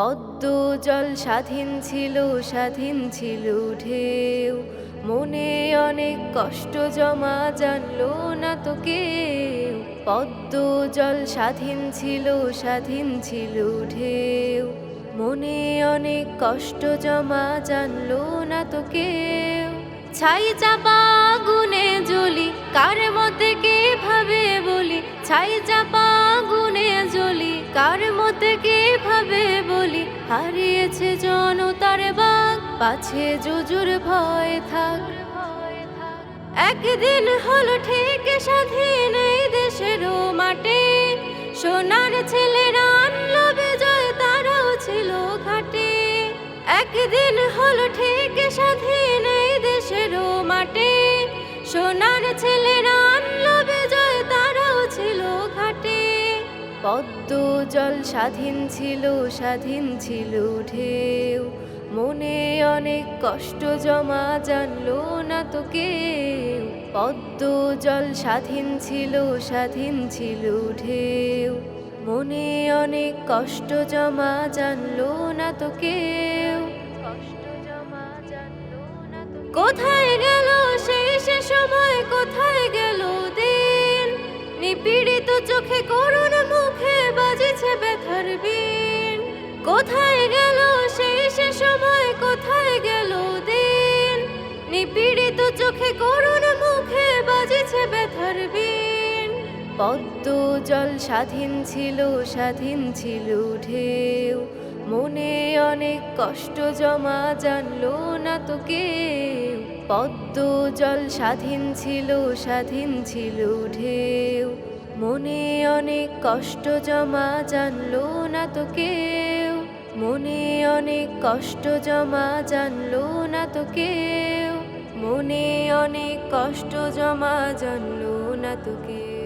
পদ্ম জল স্বাধীন ছিল স্বাধীন ছিল ঢেউ। মনে অনেক কষ্ট জমা জানলো না তো কেউ। পদ্ম জল স্বাধীন ছিল স্বাধীন ছিল ঢেউ। মনে অনেক কষ্ট জমা জানলো না তো কেউ। ছাই চাপা গুনে জ্বলি, কার মতে কে ভাবে বলি? ছাই চাপা জ্বলি কার মতে কে ভাবে বলি? হারিয়েছে জনতার বাঘ, পাছে জুজুর ভয় থাক। একদিন হলো ঠিক স্বাধীন এই দেশের মাঠে। সোনার ছেলেরা আনলো বিজয় তারাও ছিল ঘাটে। একদিন হলো ঠিক স্বাধীন এই দেশের মাঠে। সোনার ছেলেরা পদ্ম জল স্বাধীন ছিল স্বাধীন ছিল ঢেউ। মনে অনেক কষ্ট জমা জানলো না তো কেউ। পদ্ম জল স্বাধীন ছিল স্বাধীন ছিল ঢেউ। মনে অনেক কষ্ট জমা জানলো না তো কেউ। কষ্ট জমা জানলো না কোথায় করুণ মুখে বাজেছে ব্যথার বিন পদ্ম জল স্বাধীন ছিল স্বাধীন ছিল ঢেউ। মনে অনেক কষ্ট জমা জানলো না তো কেউ। পদ্ম জল স্বাধীন ছিল স্বাধীন ছিল ঢেউ। মনে অনেক কষ্ট জমা জানলো না তো কেউ। মনে অনেক কষ্ট জমা জানলো না তো কেউ। মনে অনেক কষ্ট জমা জানলো না তো কেউ